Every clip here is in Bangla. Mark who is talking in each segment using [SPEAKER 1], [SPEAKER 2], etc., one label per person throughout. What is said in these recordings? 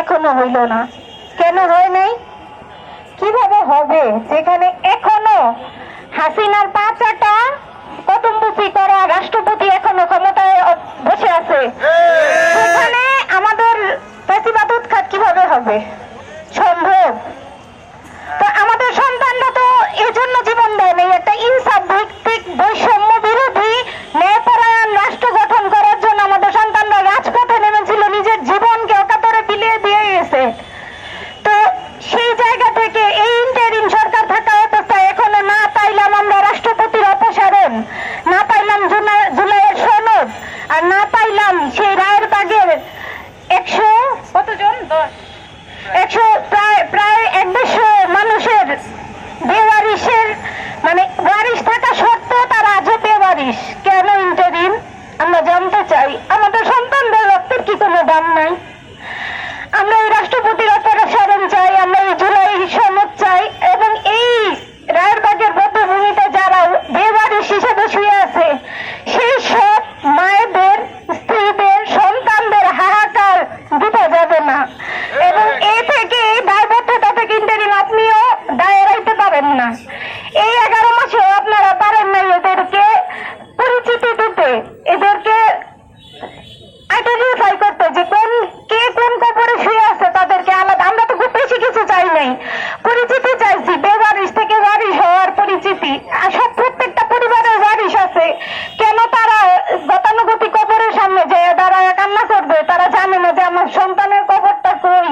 [SPEAKER 1] এখনও হইল না। কেন হয় নাই? কীভাবে হবে? যেখানে এখনও হাসিনার পাঁচটা কটুম্বুচি করা রাষ্ট্রপতি এখনও ক্ষমতায় বসে আছে, সেখানে আমাদের প্রতিবাদ উৎখাত কীভাবে হবে? সম্ভব? Extra এই এগারো মাসেও আপনারা পারেন না এদেরকে পরিচিতি দিতে এদেরকে আইডেন্টিফাই করতে যে কোন, কে কোন শুয়ে আছে তাদেরকে আলাদা। আমরা তো খুব বেশি কিছু চাই নাই। পরিচিতি চাইছি বেবারিশ থেকে বারিশ হওয়ার পরিচিতি। আর সব প্রত্যেকটা পরিবারের বারিশ আছে। কেন তারা গতানুগতিক কবরের সামনে যে দাঁড়ায় কান্না করবে? তারা জানে না যে আমার সন্তানের কবরটা কই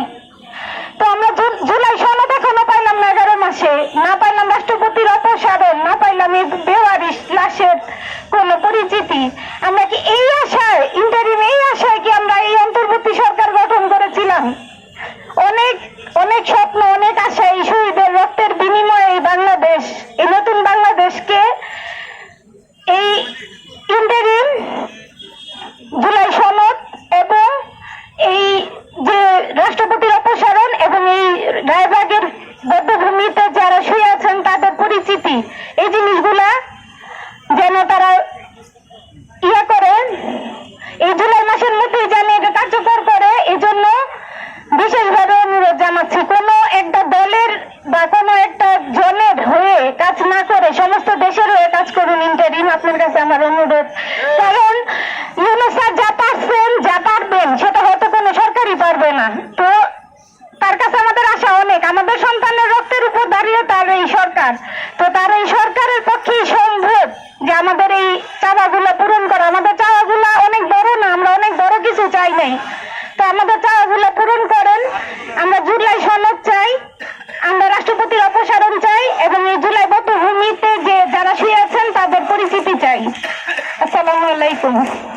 [SPEAKER 1] তো আমরা জু- জুলাই সনদ এখনও পাইলাম না এগারো মাসে না পাইলাম রাষ্ট্রপতির অপসারণ না পাইলাম এই বেওয়ারিশ লাশের কোন পরিচিতি। আমরা কি এই আশায় ইন্টারিম এই আশায় কি আমরা এই অন্তর্বর্তী সরকার গঠন করেছিলাম? অনেক অনেক স্বপ্ন, অনেক আশা এই শহীদের রক্তের বিনিময়ে এই বাংলাদেশ, এই নতুন বাংলাদেশকে এই ইন্টারিম জুলাই সনদ এবং এই যে রাষ্ট্রপতির অপসারণ এবং এই রায়বাগের বদ্ধভূমিতে যারা শুয়ে আছেন তাদের পরিচিতি এই জিনিসগুলা যেন তারা ইয়ে করে এই জুলাই মাসের মধ্যেই যেন এটা কার্যকর করে এই জন্য বিশেষভাবে অনুরোধ জানাচ্ছি কোনো একটা দলের বা কোনো একটা জনের হয়ে কাজ না করে সমস্ত দেশের হয়ে কাজ করুন ইন্টারিম আপনার কাছে আমার অনুরোধ। কারণ ইউনেসার যা পারছেন যা পারবেন সেটা হয়তো কোনো সরকারই পারবে না। তো তার কাছে আমাদের আশা অনেক। আমাদের সন্তানের রক্তের উপর দাঁড়িয়ে তার এই সরকার। তো তার এই সরকারের পক্ষেই সম্ভব যে আমাদের এই চাওয়াগুলো পূরণ করা আমাদের চাওয়াগুলো অনেক বড় না আমরা অনেক বড় কিছু চাই নাই তো আমাদের চাওয়াগুলো পূরণ করেন আমরা জুলাই সনদ চাই আমরা রাষ্ট্রপতির অপসারণ চাই এবং এই জুলাই বদ্ধভূমিতে